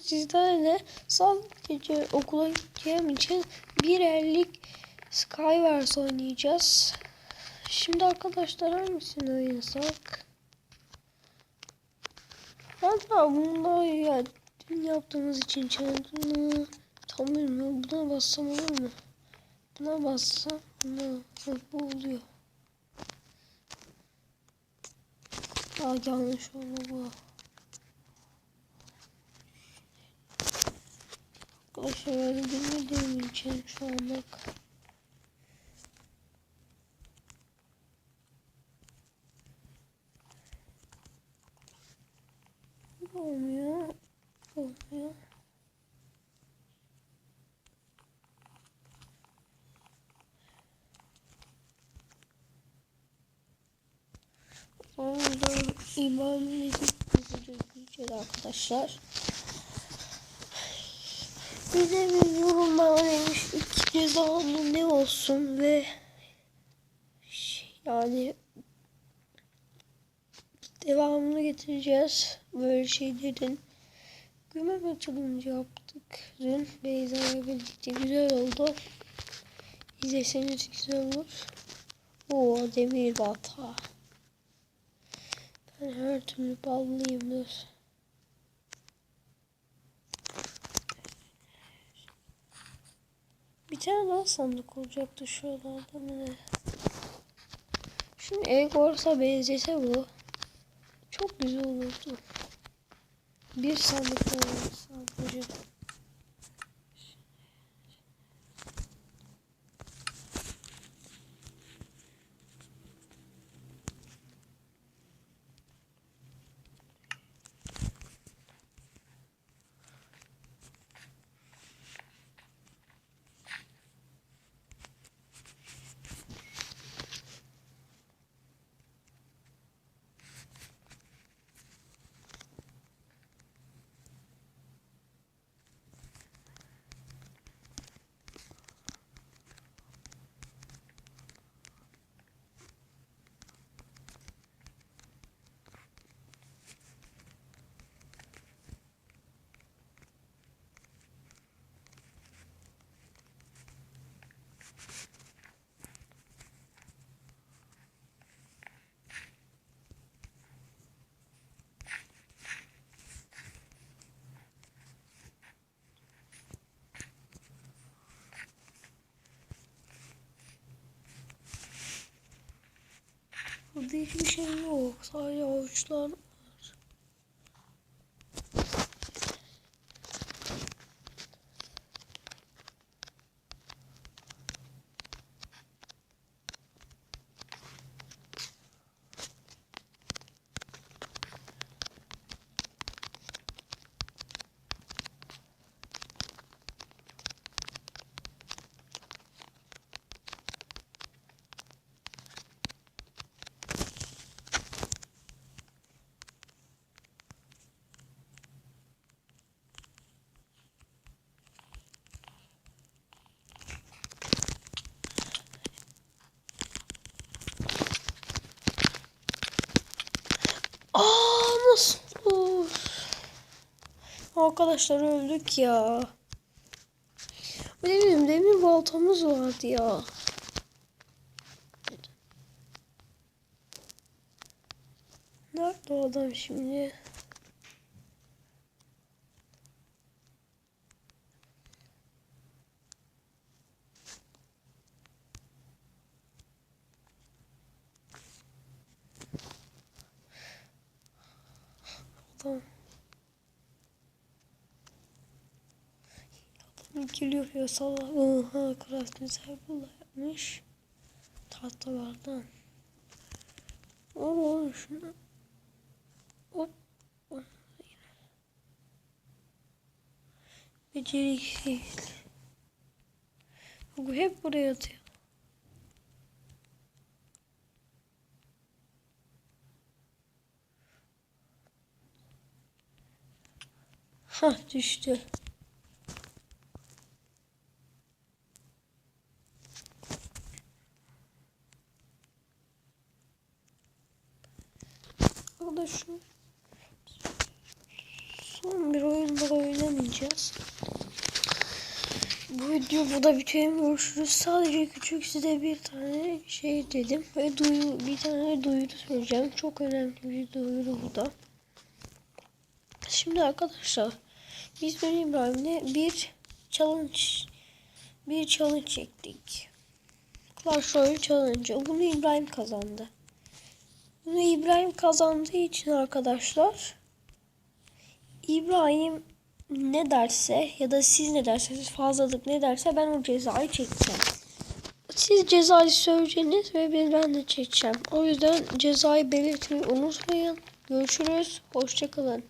Sizlerle sadece okula gideceğim için bir ellik Skywars oynayacağız. Şimdi arkadaşlar hangisini oynasak? Hatta bunda ya dün yaptığımız için challenge tam bilmiyorum. Buna bassam olur mu? Buna bassam buna bu oluyor. Aa yanlış oldu bu. Arkadaşlar öyle bilmediğim için şu anlık olmuyor olmuyor Orada imanımızı düzgünce arkadaşlar. Bir de bir yorumlar demiş ilk cezamı ne olsun ve yani devamını getireceğiz böyle şeylerin. Gömem açılımcı yaptık dün Beyza'yla birlikte güzel oldu. İzleseniz güzel olur. Oo demir bata. Ben her türlü ballıyım Bir tane daha sandık olacaktı şuralarda mı ne? Şimdi Egor'sa benzese bu. Çok güzel olurdu. Bir sandık daha sadece. Burada hiçbir şey yok. Sadece avuçlar var. Aa nasıl? Arkadaşlar öldük ya. Benim demir baltamız vardı ya. Nerede adam şimdi? Adam. Adam geliyor ya sabah. Oha crafting table yapmış. Tahtalardan. Oo şunu. Hop. Beceriksiz. Hep buraya atıyor. Hah düştü. Arkadaşım son bir oyun daha oynamam. oynayacağız. Bu video burada bitiyor. Görüşürüz. Sadece küçük size bir tane şey dedim. Ve duyu, bir tane duyuru söyleyeceğim. Çok önemli bir duyuru bu da. Şimdi arkadaşlar biz ben İbrahim'le bir challenge bir challenge çektik. Clash Royale challenge. Bunu İbrahim kazandı. Bunu İbrahim kazandığı için arkadaşlar İbrahim ne derse ya da siz ne derseniz fazlalık ne derse ben o cezayı çekeceğim. Siz cezayı söyleyeceğiniz ve ben de çekeceğim. O yüzden cezayı belirtmeyi unutmayın. Görüşürüz. Hoşçakalın.